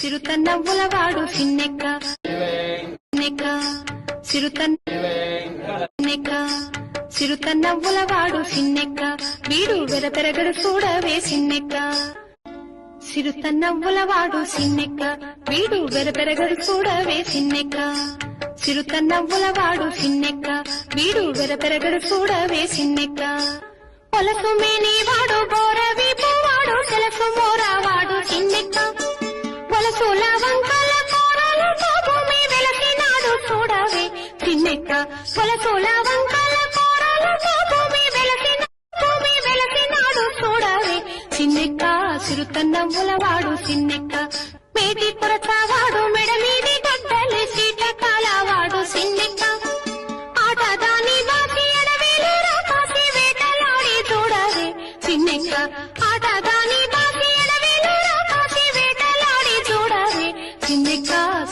చిరుత నవ్వుల వాడు సిన్నెక్క నెక్క చిరుత నెక్క చిరుత నవ్వుల వాడు సిన్నెక్క వీడు వెరపెరగడు చూడవే చిన్నెక్క. చిరుత నవ్వుల వాడు సిన్నెక్క వీడు వెరపెరగడు చూడవే చిన్నెక్క. చిరుత నవ్వుల వాడు సిన్నెక్క వీడు వెరపెరగడు చూడవే చిన్నెక్క. పొలసు మేని వాడు బోరవి పొలసుల వంకల కూరలతో భూమి వెలసినాడు చూడవే. సిన్నెక్క పొలసుల వంకల కూరలతో భూమి వెలసిన భూమి వెలసినాడు చూడవే. సిన్నెక్క చిరుత నవ్వుల మేటి కొరతవాడు మెడ మీది గడ్డలి సీట కాలవాడు సిన్నెక్క ఆట దాని వేటలాడి చూడవే. సిన్నెక్క ఆట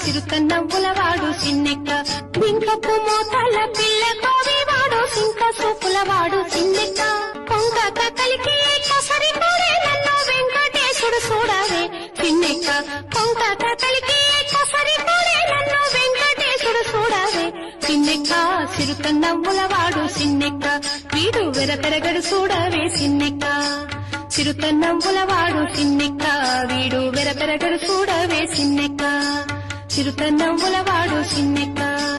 సిన్నెక్క సిరుత చిన్నెక్క. వాడు సిన్నెక్క బింకపు మోతల పిల్ల కోవి వాడు సింక సూపుల వాడు సిన్నెక్క కొంగ కక్కలికి కసరి కోరే నన్ను వెంకటేశుడు చూడవే చిన్నెక్క. కొంగ కలికి కసరి కోరే నన్ను వెంకటేశుడు చూడవే చిన్నెక్క. సిరుత నవ్వుల చిన్నెక్క. వీడు వెరపెరగడు చూడవే చిన్నెక్క. చిరుత నవ్వుల వాడు వీడు వెరపెరగడు చూడవే చిన్నెక్క. చిరుత నవ్వుల వాడు చిన్నెక్క.